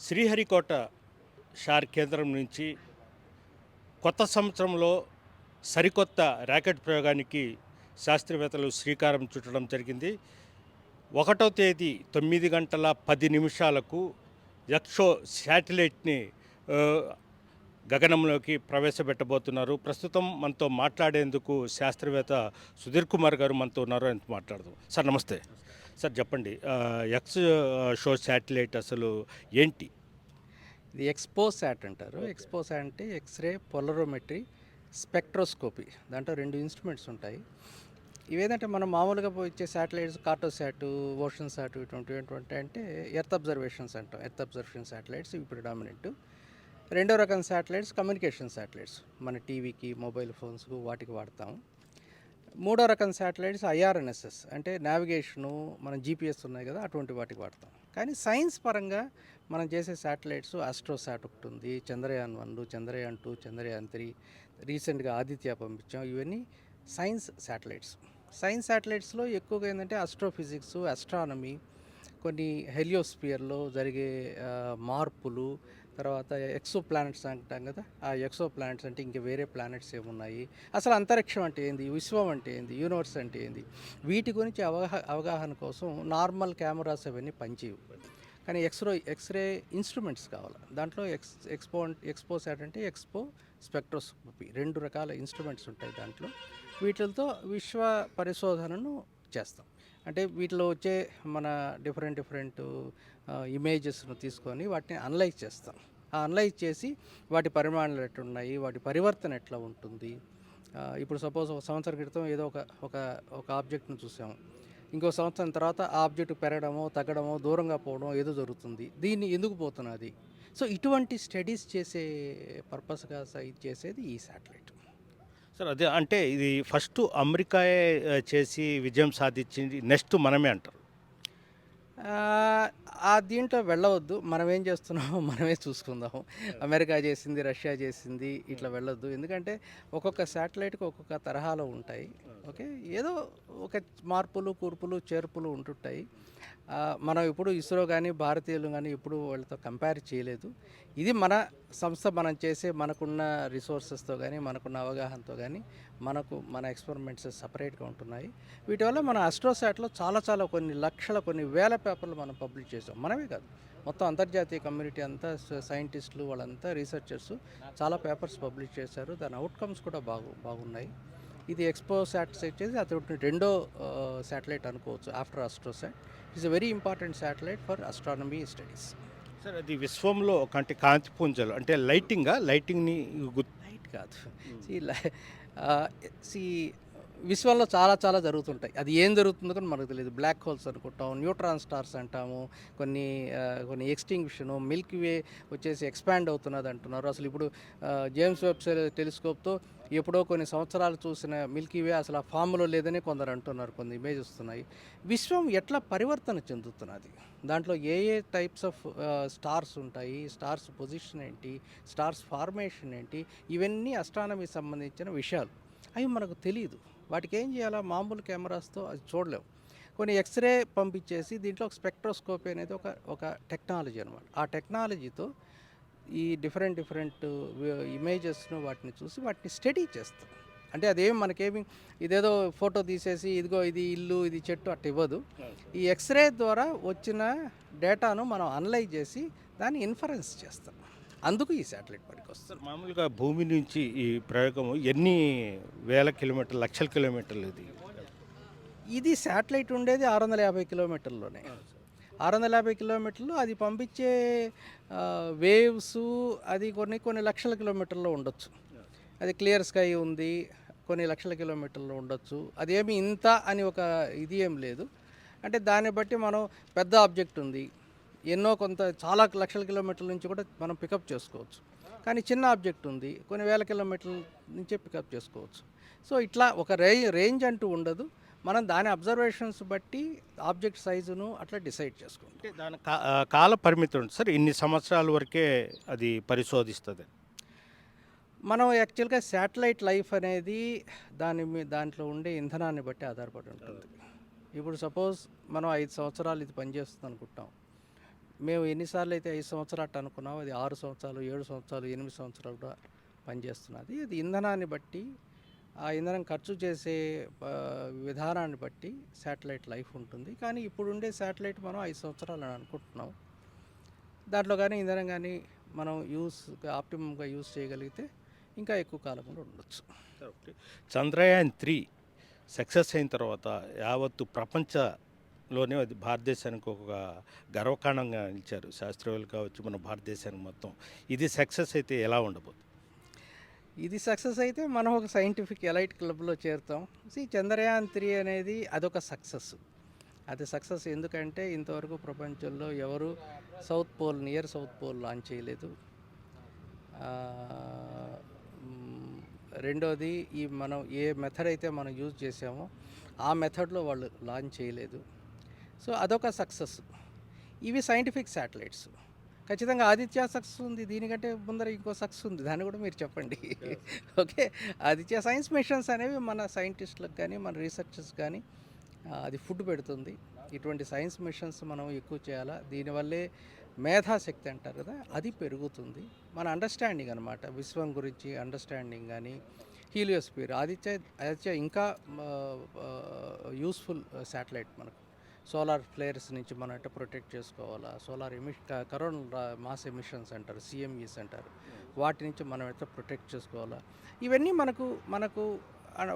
శ్రీహరికోట షార్ కేంద్రం నుంచి కొత్త సంవత్సరంలో సరికొత్త ర్యాకెట్ ప్రయోగానికి శాస్త్రవేత్తలు శ్రీకారం చుట్టడం జరిగింది. ఒకటో తేదీ తొమ్మిది గంటల పది నిమిషాలకు యక్షో శాటిలైట్ని గగనంలోకి ప్రవేశపెట్టబోతున్నారు. ప్రస్తుతం మనతో మాట్లాడేందుకు శాస్త్రవేత్త సుధీర్ కుమార్ గారు మనతో ఉన్నారు. అని మాట్లాడదాం. సార్ నమస్తే. సార్ చెప్పండి. ఎక్స్ షో శాటిలైట్ అసలు ఏంటి? ఇది ఎక్స్పో శాట్ అంటారు. ఎక్స్పో శాట్ అంటే ఎక్స్రే పొలరోమెట్రీ స్పెక్ట్రోస్కోపీ దాంట్లో రెండు ఇన్స్ట్రుమెంట్స్ ఉంటాయి. ఇవేంటంటే మనం మామూలుగా ఇచ్చే శాటిలైట్స్ కార్టోశాట్ ఓషన్ శాట్ ఇటువంటి ఇటువంటి అంటే ఎర్త్ అబ్జర్వేషన్స్ అంటాం. ఎర్త్ అబ్జర్వేషన్ శాటిలైట్స్ ఇవి ప్రిడామినెంట్ రెండో రకం శాటిలైట్స్ కమ్యూనికేషన్ శాటిలైట్స్. మన టీవీకి మొబైల్ ఫోన్స్కు వాటికి వాడతాం. మూడో రకం శాటిలైట్స్ ఐఆర్ఎన్ఎస్ఎస్. అంటే నావిగేషను మన జీపీఎస్ ఉన్నాయి కదా అటువంటి వాటికి వాడతాం. కానీ సైన్స్ పరంగా మనం చేసే శాటిలైట్స్ ఆస్ట్రోసాట్ ఒకటి ఉంది Chandrayaan one Chandrayaan two Chandrayaan three రీసెంట్గా ఆదిత్య పంపించాం. ఇవన్నీ సైన్స్ శాటిలైట్స్. సైన్స్ శాటిలైట్స్లో ఎక్కువగా ఏంటంటే ఆస్ట్రోఫిజిక్స్ ఆస్ట్రానమీ కొన్ని హెలియోస్పియర్లో జరిగే మార్పులు తర్వాత ఎక్సో ప్లానెట్స్ అంటాం కదా ఆ ఎక్సో ప్లానెట్స్ అంటే ఇంకా వేరే ప్లానెట్స్ ఏమున్నాయి? అసలు అంతరిక్షం అంటే ఏంది? విశ్వం అంటే ఏంది? యూనివర్స్ అంటే ఏంది? వీటి గురించి అవగాహ అవగాహన కోసం నార్మల్ కెమెరాస్ అవన్నీ పనిచేయవు. కానీ ఎక్స్రో ఎక్స్రే ఇన్స్ట్రుమెంట్స్ కావాలి. దాంట్లో ఎక్స్ ఎక్స్పో ఎక్స్పో అంటే ఎక్స్పో స్పెక్ట్రోస్కోపీ. రెండు రకాల ఇన్స్ట్రుమెంట్స్ ఉంటాయి దాంట్లో. వీటితో విశ్వ పరిశోధనను చేస్తాం. అంటే వీటిలో వచ్చే మన డిఫరెంట్ డిఫరెంట్ ఇమేజెస్ను తీసుకొని వాటిని అనలైజ్ చేస్తాం. ఆ అనలైజ్ చేసి వాటి పరిమాణాలు ఎట్లున్నాయి వాటి పరివర్తన ఎట్లా ఉంటుంది. ఇప్పుడు సపోజ్ ఒక సంవత్సరం క్రితం ఏదో ఒక ఒక ఒక ఆబ్జెక్ట్ను చూసాము ఇంకో సంవత్సరం తర్వాత ఆ ఆబ్జెక్ట్ పెరగడమో తగ్గడమో దూరంగా పోవడం ఏదో జరుగుతుంది. దీన్ని ఎందుకు పోతున్నది? సో ఇటువంటి స్టడీస్ చేసే పర్పస్గా ఇది చేసేది ఈ శాటిలైట్ సార్ అదే అంటే ఇది ఫస్ట్ అమెరికాయే చేసి విజయం సాధించింది నెక్స్ట్ మనమే అంటారు. ఆ దీంట్లో వెళ్ళవద్దు. మనం ఏం చేస్తున్నామో మనమే చూసుకుందాము. అమెరికా చేసింది రష్యా చేసింది ఇట్లా వెళ్ళొద్దు. ఎందుకంటే ఒక్కొక్క శాటిలైట్కి ఒక్కొక్క తరహాలో ఉంటాయి. ఓకే? ఏదో ఒక మార్పులు కూర్పులు చేర్పులు ఉంటుంటాయి. మనం ఇప్పుడు ఇస్రో కానీ భారతీయులు కానీ ఎప్పుడు వాళ్ళతో కంపేర్ చేయలేదు. ఇది మన సంస్థ మనం చేసే మనకున్న రిసోర్సెస్తో కానీ మనకున్న అవగాహనతో కానీ మనకు మన ఎక్స్పెరిమెంట్స్ సపరేట్గా ఉంటున్నాయి. వీటి వల్ల మన అస్ట్రోసాట్లో చాలా చాలా కొన్ని లక్షల కొన్ని వేల పేపర్లు మనం పబ్లిష్ చేసాం మనమే కాదు. మొత్తం అంతర్జాతీయ కమ్యూనిటీ అంతా సైంటిస్టులు వాళ్ళంతా రీసెర్చర్స్ చాలా పేపర్స్ పబ్లిష్ చేశారు. దాని అవుట్కమ్స్ కూడా బాగు బాగున్నాయి. ఇది ఎక్స్పో శాట్ వచ్చేసి అతడి రెండో శాటిలైట్ అనుకోవచ్చు. After AstroSat it's a very important satellite for astronomy studies. Sir అది విశ్వంలో ఒక అంటే కాంతి పుంజలు. అంటే లైటింగా లైటింగ్ని గుర్తు లైట్ కాదు. సి సి విశ్వంలో చాలా చాలా జరుగుతుంటాయి. అది ఏం జరుగుతుందో కూడా మనకు తెలియదు. బ్లాక్ హోల్స్ అనుకుంటాం న్యూట్రాన్ స్టార్స్ అంటాము కొన్ని కొన్ని ఎక్స్టింగ్విషన్ మిల్క్ వే వచ్చేసి ఎక్స్పాండ్ అవుతున్నది అంటున్నారు. అసలు ఇప్పుడు జేమ్స్ వెబ్ టెలిస్కోప్తో ఎప్పుడో కొన్ని సంవత్సరాలు చూసిన మిల్కీ వే అసలు ఆ ఫామ్లో లేదని కొందరు అంటున్నారు. కొన్ని ఇమేజ్ వస్తున్నాయి. విశ్వం ఎట్లా పరివర్తన చెందుతున్నది? దాంట్లో ఏ ఏ టైప్స్ ఆఫ్ స్టార్స్ ఉంటాయి? స్టార్స్ పొజిషన్ ఏంటి? స్టార్స్ ఫార్మేషన్ ఏంటి? ఇవన్నీ అస్ట్రానమీకి సంబంధించిన విషయాలు. అవి మనకు తెలియదు వాటికి ఏం చేయాలా? మామూలు కెమెరాస్తో అది చూడలేము కొన్ని ఎక్స్రే పంపించేసి దీంట్లో ఒక స్పెక్ట్రోస్కోపీ అనేది ఒక ఒక టెక్నాలజీ అనమాట ఆ టెక్నాలజీతో ఈ డిఫరెంట్ డిఫరెంట్ ఇమేజెస్ను వాటిని చూసి వాటిని స్టడీ చేస్తాం. అంటే అదేం మనకేమి ఇదేదో ఫోటో తీసేసి ఇదిగో ఇది ఇల్లు ఇది చెట్టు అట్ట ఇవ్వదు. ఈ ఎక్స్రే ద్వారా వచ్చిన డేటాను మనం అనలైజ్ చేసి దాన్ని ఇన్ఫరెన్స్ చేస్తాం. అందుకు ఈ శాటిలైట్ పనికి వస్తుంది. మామూలుగా భూమి నుంచి ఈ ప్రయోగం ఎన్ని వేల కిలోమీటర్లు లక్షల కిలోమీటర్లు ఇది? ఇది శాటిలైట్ ఉండేది ఆరు వందల యాభై కిలోమీటర్లోనే ఆరు వందల యాభై కిలోమీటర్లు అది పంపించే వేవ్స్ అది కొన్ని కొన్ని లక్షల కిలోమీటర్లో ఉండొచ్చు. అది క్లియర్ స్కై ఉంది కొన్ని లక్షల కిలోమీటర్లు ఉండొచ్చు. అదేమి ఇంత అని ఒక ఇది ఏం లేదు. అంటే దాన్ని బట్టి మనం పెద్ద ఆబ్జెక్ట్ ఉంది. ఎన్నో కొంత చాలా లక్షల కిలోమీటర్ల నుంచి కూడా మనం పికప్ చేసుకోవచ్చు. కానీ చిన్న ఆబ్జెక్ట్ ఉంది కొన్ని వేల కిలోమీటర్ల నుంచే పికప్ చేసుకోవచ్చు. సో ఇట్లా ఒక రే రేంజ్ అంటూ ఉండదు. మనం దాని అబ్జర్వేషన్స్ బట్టి ఆబ్జెక్ట్ సైజును అట్లా డిసైడ్ చేసుకుంటాం. దాని కాల పరిమితి ఉంటుంది. సార్ ఇన్ని సంవత్సరాల వరకే అది పరిశోధిస్తుంది? మనం యాక్చువల్గా శాటిలైట్ లైఫ్ అనేది దాని దాంట్లో ఉండే ఇంధనాన్ని బట్టి ఆధారపడి ఉంటుంది. ఇప్పుడు సపోజ్ మనం ఐదు సంవత్సరాలు ఇది పనిచేస్తుంది అనుకుంటాం. మేము ఎన్నిసార్లు అయితే ఐదు సంవత్సరాలు అనుకున్నాం అది ఆరు సంవత్సరాలు ఏడు సంవత్సరాలు ఎనిమిది సంవత్సరాలు కూడా పనిచేస్తున్నది. అది ఇంధనాన్ని బట్టి ఆ ఇంధనం ఖర్చు చేసే విధానాన్ని బట్టి శాటిలైట్ లైఫ్ ఉంటుంది. కానీ ఇప్పుడు ఉండే శాటిలైట్ మనం ఐదు సంవత్సరాలు అని అనుకుంటున్నాం. దాంట్లో కానీ ఇంధనం కానీ మనం యూస్ ఆప్టిమంగా యూస్ చేయగలిగితే ఇంకా ఎక్కువ కాలం కూడా ఉండొచ్చు. చంద్రయాన్ త్రీ సక్సెస్ అయిన తర్వాత యావత్తు ప్రపంచ లోనే అది భారతదేశానికి ఒక గర్వకారణంగా నిలిచారు. శాస్త్రవేత్తలు కావచ్చు మన భారతదేశానికి మొత్తం. ఇది సక్సెస్ అయితే ఎలా ఉండబోతుంది? ఇది సక్సెస్ అయితే మనం ఒక సైంటిఫిక్ ఎలైట్ క్లబ్లో చేరుతాం. సి చంద్రయాన్ త్రీ అనేది అదొక సక్సెస్. అది సక్సెస్ ఎందుకంటే ఇంతవరకు ప్రపంచంలో ఎవరు south pole near south pole launch చేయలేదు. రెండోది ఈ మనం ఏ మెథడ్ అయితే మనం యూజ్ చేసామో ఆ మెథడ్లో వాళ్ళు లాంచ్ చేయలేదు. సో అదొక సక్సెస్. ఇవి సైంటిఫిక్ శాటిలైట్స్ ఖచ్చితంగా ఆదిత్య సక్సెస్ ఉంది దీనికంటే ముందర ఇంకో సక్సెస్ ఉంది దాన్ని కూడా మీరు చెప్పండి. ఓకే. ఆదిత్య సైన్స్ మిషన్స్ అనేవి మన సైంటిస్టులకు కానీ మన రీసెర్చర్స్ కానీ అది ఫుడ్ పెడుతుంది. ఇటువంటి సైన్స్ మిషన్స్ మనం ఎక్కువ చేయాలా? దీనివల్లే మేధాశక్తి అంటారు కదా అది పెరుగుతుంది. మన అండర్స్టాండింగ్ అనమాట విశ్వం గురించి అండర్స్టాండింగ్ కానీ హీలియోస్పియర్. ఆదిత్య ఆదిత్య ఇంకా యూస్ఫుల్ శాటిలైట్ మనకు. సోలార్ ఫ్లేయర్స్ నుంచి మనం ఎట్లా ప్రొటెక్ట్ చేసుకోవాలా? Solar emission corona mass emissions అంటారు సిఎంఈస్ అంటారు వాటి నుంచి మనం ఎట్లా ప్రొటెక్ట్ చేసుకోవాలా? ఇవన్నీ మనకు మనకు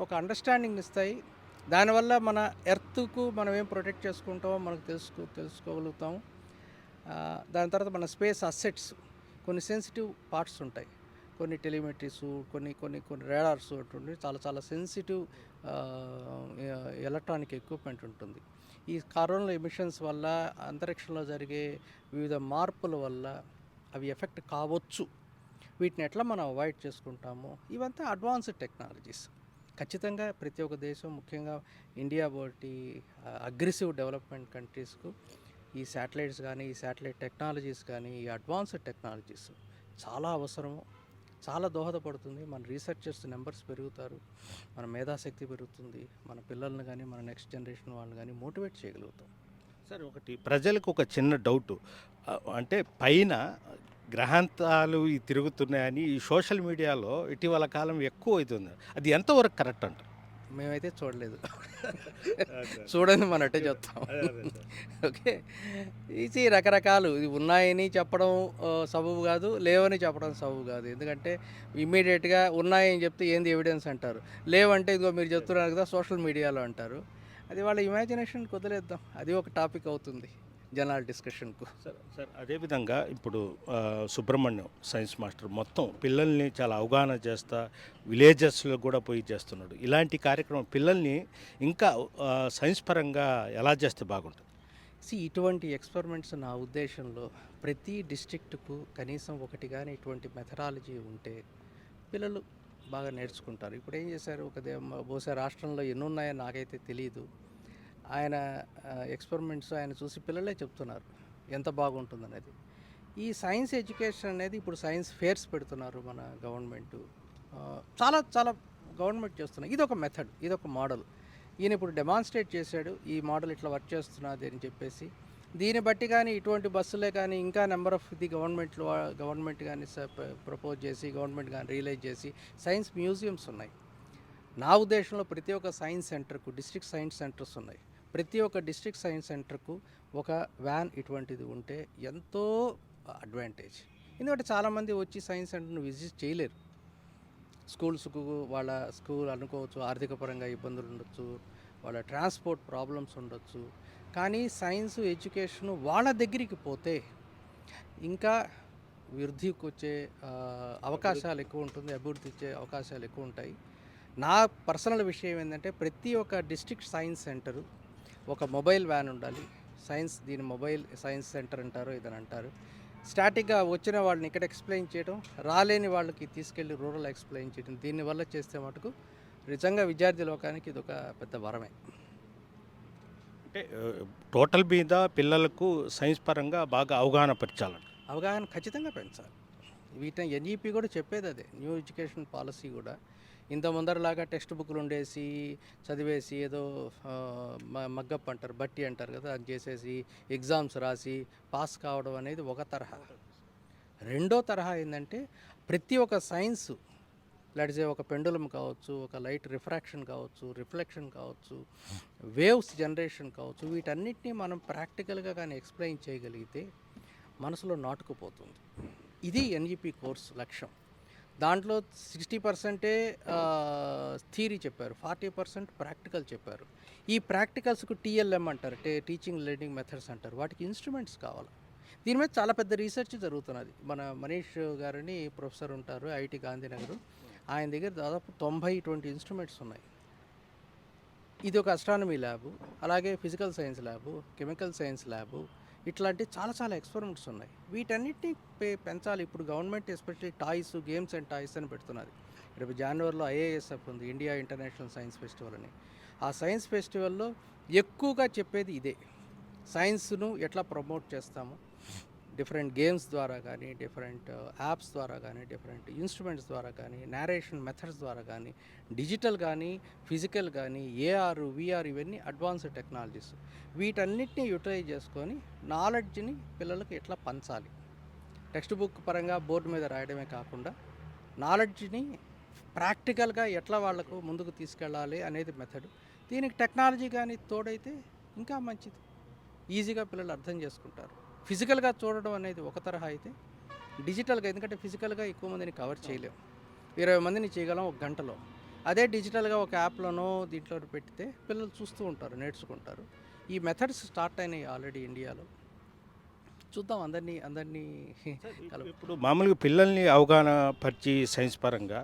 ఒక అండర్స్టాండింగ్ ఇస్తాయి. దానివల్ల మన ఎర్త్కు మనం ఏం ప్రొటెక్ట్ చేసుకుంటామో మనకు తెలుసుకో తెలుసుకోగలుగుతాము. దాని తర్వాత మన స్పేస్ అసెట్స్ కొన్ని సెన్సిటివ్ పార్ట్స్ ఉంటాయి. కొన్ని టెలిమెట్రీస్ కొన్ని కొన్ని కొన్ని రేడార్స్ ఉంటుంది చాలా చాలా సెన్సిటివ్ ఎలక్ట్రానిక్ ఎక్విప్మెంట్ ఉంటుంది. ఈ కార్బన్ ఎమిషన్స్ వల్ల అంతరిక్షంలో జరిగే వివిధ మార్పుల వల్ల అవి ఎఫెక్ట్ కావచ్చు. వీటిని ఎట్లా మనం అవాయిడ్ చేసుకుంటాము? ఇవంతా అడ్వాన్స్డ్ టెక్నాలజీస్ ఖచ్చితంగా ప్రతి ఒక్క దేశం ముఖ్యంగా ఇండియా వంటి అగ్రెసివ్ డెవలప్మెంట్ కంట్రీస్కు ఈ శాటిలైట్స్ కానీ ఈ శాటిలైట్ టెక్నాలజీస్ కానీ ఈ అడ్వాన్స్డ్ టెక్నాలజీస్ చాలా అవసరము. చాలా దోహదపడుతుంది. మన రీసెర్చర్స్ నెంబర్స్ పెరుగుతారు. మన మేధాశక్తి పెరుగుతుంది. మన పిల్లల్ని కానీ మన నెక్స్ట్ జనరేషన్ వాళ్ళని కానీ మోటివేట్ చేయగలుగుతాం. సరే ఒకటి ప్రజలకు ఒక చిన్న డౌట్. అంటే పైన గ్రహాంతాలు తిరుగుతున్నాయని ఈ సోషల్ మీడియాలో ఇటీవల కాలం ఎక్కువ అవుతుంది అది ఎంతవరకు కరెక్ట్ అంటారు? మేమైతే చూడలేదు. చూడండి మన అట్టే చెప్తాం. ఓకే. ఇది రకరకాలు ఇది ఉన్నాయని చెప్పడం సబబు కాదు లేవని చెప్పడం సబబు కాదు. ఎందుకంటే ఇమ్మీడియట్గా ఉన్నాయని చెప్తే ఏంది ఎవిడెన్స్ అంటారు. లేవంటే ఇదిగో మీరు చెప్తున్నారు కదా సోషల్ మీడియాలో అంటారు. అది వాళ్ళ ఇమాజినేషన్ కుదిలేద్దాం. అది ఒక టాపిక్ అవుతుంది. జనాల డిస్కషన్కు. సార్ సార్ అదేవిధంగా ఇప్పుడు సుబ్రహ్మణ్యం సైన్స్ మాస్టర్ మొత్తం పిల్లల్ని చాలా అవగాహన చేస్తా విలేజెస్లో కూడా పోయి చేస్తున్నాడు. ఇలాంటి కార్యక్రమం పిల్లల్ని ఇంకా సైన్స్ పరంగా ఎలా చేస్తే బాగుంటుంది? సి ఇటువంటి ఎక్స్పెరిమెంట్స్ నా ఉద్దేశంలో ప్రతి డిస్ట్రిక్ట్కు కనీసం ఒకటి కానీ ఇటువంటి మెథడాలజీ ఉంటే పిల్లలు బాగా నేర్చుకుంటారు. ఇప్పుడు ఏం చేశారు? ఒక బహుశా రాష్ట్రంలో ఎన్ని ఉన్నాయో నాకైతే తెలియదు ఆయన ఎక్స్పెరిమెంట్స్ ఆయన చూసి పిల్లలే చెప్తున్నారు ఎంత బాగుంటుందనేది. ఈ సైన్స్ ఎడ్యుకేషన్ అనేది ఇప్పుడు సైన్స్ ఫేర్స్ పెడుతున్నారు మన గవర్నమెంట్. చాలా చాలా గవర్నమెంట్ చేస్తున్నాయి ఇది ఒక మెథడ్ ఇది ఒక మోడల్ ఈయన ఇప్పుడు డెమాన్స్ట్రేట్ చేశాడు ఈ మోడల్ ఇట్లా వర్క్ చేస్తున్నది అని చెప్పేసి. దీన్ని బట్టి కానీ ఇటువంటి బస్సులే కానీ ఇంకా నెంబర్ ఆఫ్ ది గవర్నమెంట్లో గవర్నమెంట్ కానీ ప్రపోజ్ చేసి గవర్నమెంట్ కానీ రియలైజ్ చేసి సైన్స్ మ్యూజియంస్ ఉన్నాయి. నా ఉద్దేశంలో ప్రతి ఒక్క సైన్స్ సెంటర్కు డిస్ట్రిక్ట్ సైన్స్ సెంటర్స్ ఉన్నాయి. ప్రతి ఒక్క డిస్ట్రిక్ట్ సైన్స్ సెంటర్కు ఒక వ్యాన్ ఇటువంటిది ఉంటే ఎంతో అడ్వాంటేజ్. ఎందుకంటే చాలామంది వచ్చి సైన్స్ సెంటర్ను విజిట్ చేయలేరు. స్కూల్స్కు వాళ్ళ స్కూల్ అనుకోవచ్చు ఆర్థిక పరంగా ఇబ్బందులు ఉండొచ్చు వాళ్ళ ట్రాన్స్పోర్ట్ ప్రాబ్లమ్స్ ఉండొచ్చు. కానీ సైన్స్ ఎడ్యుకేషన్ వాళ్ళ దగ్గరికి పోతే ఇంకా వృద్ధికి వచ్చే అవకాశాలు ఎక్కువ ఉంటుంది అభివృద్ధి ఇచ్చే అవకాశాలు ఎక్కువ ఉంటాయి. నా పర్సనల్ విషయం ఏంటంటే ప్రతి ఒక్క డిస్ట్రిక్ట్ సైన్స్ సెంటరు ఒక మొబైల్ వ్యాన్ ఉండాలి. సైన్స్ దీని మొబైల్ సైన్స్ సెంటర్ అంటారు ఇదని అంటారు. స్టాటిక్గా వచ్చిన వాళ్ళని ఇక్కడ ఎక్స్ప్లెయిన్ చేయడం రాలేని వాళ్ళకి తీసుకెళ్ళి రూరల్ ఎక్స్ప్లెయిన్ చేయడం దీనివల్ల చేస్తే మటుకు నిజంగా విద్యార్థి లోకానికి ఇది ఒక పెద్ద వరమే. అంటే టోటల్ మీద పిల్లలకు సైన్స్ పరంగా బాగా అవగాహన పరచాలంట అవగాహన ఖచ్చితంగా పెంచాలి. వీటిని ఎన్ఈపి కూడా చెప్పేది అదే. న్యూ ఎడ్యుకేషన్ పాలసీ కూడా ఇంత ముందరలాగా టెక్స్ట్ బుక్లు ఉండేసి చదివేసి ఏదో మగ్గప్ అంటారు బట్టి అంటారు కదా అది చేసేసి ఎగ్జామ్స్ రాసి పాస్ కావడం అనేది ఒక తరహా. రెండో తరహా ఏంటంటే ప్రతి ఒక్క సైన్స్ లడిసే ఒక పెండులం కావచ్చు ఒక లైట్ రిఫ్రాక్షన్ కావచ్చు రిఫ్లెక్షన్ కావచ్చు వేవ్స్ జనరేషన్ కావచ్చు వీటన్నిటిని మనం ప్రాక్టికల్గా కానీ ఎక్స్ప్లెయిన్ చేయగలిగితే మనసులో నాటుకుపోతుంది. ఇది ఎన్ఈపి కోర్స్ లక్ష్యం. దాంట్లో సిక్స్టీ పర్సెంటే థీరీ చెప్పారు. ఫార్టీ పర్సెంట్ ప్రాక్టికల్ చెప్పారు. ఈ ప్రాక్టికల్స్కు టీఎల్ఎం అంటారు టే టీచింగ్ లెర్నింగ్ మెథడ్స్ అంటారు. వాటికి ఇన్స్ట్రుమెంట్స్ కావాలి. దీని మీద చాలా పెద్ద రీసెర్చ్ జరుగుతున్నది. మన మనీష్ గారని ప్రొఫెసర్ ఉంటారు ఐఐటి గాంధీనగర్. ఆయన దగ్గర దాదాపు తొంభై ట్వంటీ ఇన్స్ట్రుమెంట్స్ ఉన్నాయి. ఇది ఒక అస్ట్రానమీ ల్యాబు అలాగే physical science lab chemical science lab ఇట్లాంటి చాలా చాలా ఎక్స్పెరిమెంట్స్ ఉన్నాయి. వీటన్నిటిని పే పెంచాలి. ఇప్పుడు government especially toys games and toys అని పెడుతున్నది. రేపు జనవరిలో ఐఏఎస్ఎఫ్ ఉంది ఇండియా ఇంటర్నేషనల్ సైన్స్ ఫెస్టివల్ అని. ఆ సైన్స్ ఫెస్టివల్లో ఎక్కువగా చెప్పేది ఇదే. సైన్స్ను ఎట్లా ప్రమోట్ చేస్తాము? డిఫరెంట్ గేమ్స్ ద్వారా కానీ డిఫరెంట్ uh, యాప్స్ ద్వారా కానీ డిఫరెంట్ ఇన్స్ట్రుమెంట్స్ ద్వారా కానీ నేరేషన్ మెథడ్స్ ద్వారా కానీ డిజిటల్ కానీ ఫిజికల్ కానీ ఏఆర్ విఆర్ ఇవన్నీ అడ్వాన్స్డ్ టెక్నాలజీస్. వీటన్నిటిని యూటిలైజ్ చేసుకొని నాలెడ్జ్ని పిల్లలకు ఎట్లా పంచాలి? టెక్స్ట్ బుక్ పరంగా బోర్డు మీద రాయడమే కాకుండా నాలెడ్జ్ని ప్రాక్టికల్గా ఎట్లా వాళ్ళకు ముందుకు తీసుకెళ్ళాలి అనేది మెథడ్. దీనికి టెక్నాలజీ కానీ తోడైతే ఇంకా మంచిది. ఈజీగా పిల్లలు అర్థం చేసుకుంటారు. ఫిజికల్గా చూడడం అనేది ఒక తరహా అయితే డిజిటల్గా ఎందుకంటే ఫిజికల్గా ఎక్కువ మందిని కవర్ చేయలేం. ఇరవై మందిని చేయగలం ఒక గంటలో. అదే డిజిటల్గా ఒక యాప్లోనో దీంట్లో పెడితే పిల్లలు చూస్తూ ఉంటారు నేర్చుకుంటారు. ఈ మెథడ్స్ స్టార్ట్ అయినాయి ఆల్రెడీ ఇండియాలో. చూద్దాం అందరినీ అందరినీ ఇప్పుడు మామూలుగా పిల్లల్ని అవగాహన పరిచి సైన్స్ పరంగా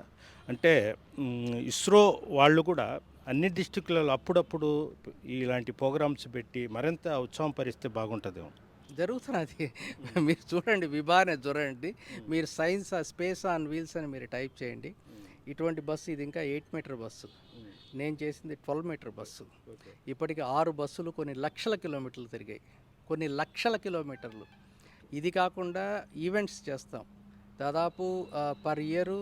అంటే ఇస్రో వాళ్ళు కూడా అన్ని డిస్టిక్లలో అప్పుడప్పుడు ఇలాంటి ప్రోగ్రామ్స్ పెట్టి మరింత ఉత్సాహం పరిస్తే బాగుంటుందేమో. జరుగుతున్నది. మీరు చూడండి విభానే చూడండి మీరు సైన్స్ స్పేస్ ఆన్ వీల్స్ అని మీరు టైప్ చేయండి. ఇటువంటి బస్సు ఇది ఇంకా ఎయిట్ మీటర్ బస్సు. నేను చేసింది ట్వెల్వ్ మీటర్ బస్సు. ఇప్పటికి ఆరు బస్సులు కొన్ని లక్షల కిలోమీటర్లు తిరిగాయి. కొన్ని లక్షల కిలోమీటర్లు. ఇది కాకుండా ఈవెంట్స్ చేస్తాం. దాదాపు పర్ ఇయరు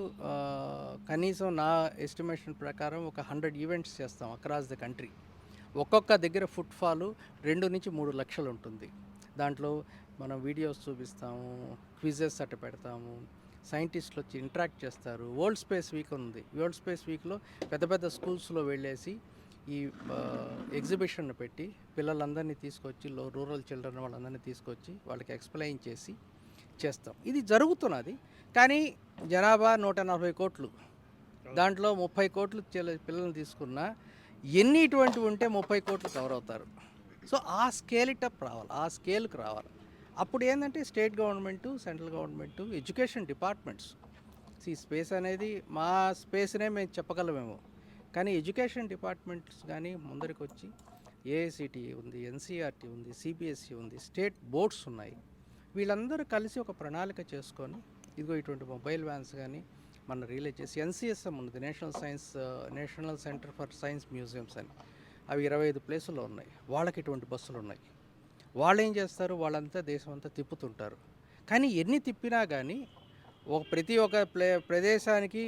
కనీసం నా ఎస్టిమేషన్ ప్రకారం ఒక హండ్రెడ్ ఈవెంట్స్ చేస్తాం అక్రాస్ ద కంట్రీ. ఒక్కొక్క దగ్గర ఫుట్ఫాల్ రెండు నుంచి మూడు లక్షలు ఉంటుంది. దాంట్లో మనం వీడియోస్ చూపిస్తాము క్విజెస్ అట్ట పెడతాము సైంటిస్టులు వచ్చి ఇంటరాక్ట్ చేస్తారు. వరల్డ్ స్పేస్ వీక్ ఉంది. వరల్డ్ స్పేస్ వీక్లో పెద్ద పెద్ద స్కూల్స్లో వెళ్ళేసి ఈ ఎగ్జిబిషన్ పెట్టి పిల్లలందరినీ తీసుకొచ్చి లో రూరల్ చిల్డ్రన్ వాళ్ళందరినీ తీసుకొచ్చి వాళ్ళకి ఎక్స్ప్లెయిన్ చేసి చేస్తాం. ఇది జరుగుతున్నది. కానీ జనాభా నూట నలభై కోట్లు. దాంట్లో ముప్పై కోట్లు పిల్లల్ని తీసుకున్నా ఎన్ని ఇటువంటివి ఉంటే ముప్పై కోట్లు కవర్ అవుతారు. సో ఆ స్కేల్ ఇటప్ రావాలి ఆ స్కేల్కి రావాలి. అప్పుడు ఏంటంటే state government central government education departments. ఈ స్పేస్ అనేది మా స్పేస్నే మేము చెప్పగలమేమో. కానీ ఎడ్యుకేషన్ డిపార్ట్మెంట్స్ కానీ ముందరికి వచ్చి ఏఐసిటి ఉంది ఎన్సీఆర్టీ ఉంది సిబిఎస్ఈ ఉంది స్టేట్ బోర్డ్స్ ఉన్నాయి. వీళ్ళందరూ కలిసి ఒక ప్రణాళిక చేసుకొని ఇదిగో ఇటువంటి మొబైల్ వ్యాన్స్ కానీ మన రిలీజ్ చేసి ఎన్సిఎస్ఎం ఉంది national science national centre for science museums అని. అవి ఇరవై ఐదు ప్లేసుల్లో ఉన్నాయి. వాళ్ళకి ఇటువంటి బస్సులు ఉన్నాయి. వాళ్ళు ఏం చేస్తారు? వాళ్ళంతా దేశం అంతా తిప్పుతుంటారు. కానీ ఎన్ని తిప్పినా కానీ ఒక ప్రతి ఒక్క ప్లే ప్రదేశానికి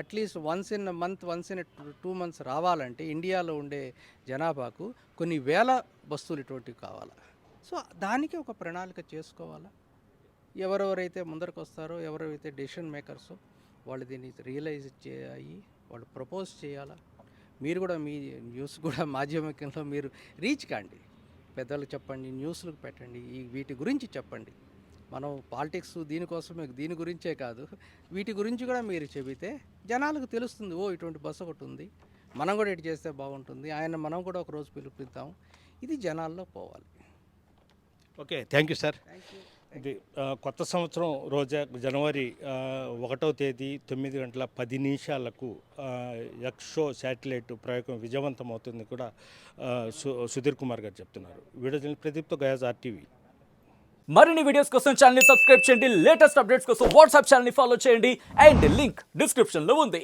at least once in month once in two months రావాలంటే ఇండియాలో ఉండే జనాభాకు కొన్ని వేల వస్తువులు ఇటువంటివి కావాలి? సో దానికి ఒక ప్రణాళిక చేసుకోవాలా? ఎవరెవరైతే ముందరకు వస్తారో ఎవరైతే డెసిషన్ మేకర్సో వాళ్ళు దీన్ని రియలైజ్ చేయాలి వాళ్ళు ప్రపోజ్ చేయాలా? మీరు కూడా మీ న్యూస్ కూడా మాధ్యమికంలో మీరు రీచ్ కాండి. పెద్దలకు చెప్పండి న్యూస్లకు పెట్టండి ఈ వీటి గురించి చెప్పండి. మనం పాలిటిక్స్ దీనికోసమే దీని గురించే కాదు. వీటి గురించి కూడా మీరు చెబితే జనాలకు తెలుస్తుంది ఓ ఇటువంటి బస్సు ఒకటి ఉంది మనం కూడా ఇటు చేస్తే బాగుంటుంది ఆయన మనం కూడా ఒక రోజు పిలుపుతాం ఇది జనాల్లో పోవాలి. Okay thank you sir. ఇది కొత్త సంవత్సరం రోజా జనవరి ఒకటో తేదీ తొమ్మిది గంటల పది నిమిషాలకు యక్షో శాటిలైట్ ప్రయోగం విజయవంతం అవుతుంది కూడా సు సుధీర్ కుమార్ గారు చెప్తున్నారు. వీడియో ప్రదీప్తో గయాజ్ ఆర్టీవీ. మరిన్ని వీడియోస్ కోసం ఛానల్ సబ్స్క్రైబ్ చేయండి. లేటెస్ట్ అప్డేట్స్ కోసం వాట్సాప్ ఛానల్ని ఫాలో చేయండి. అండ్ లింక్ డిస్క్రిప్షన్లో ఉంది.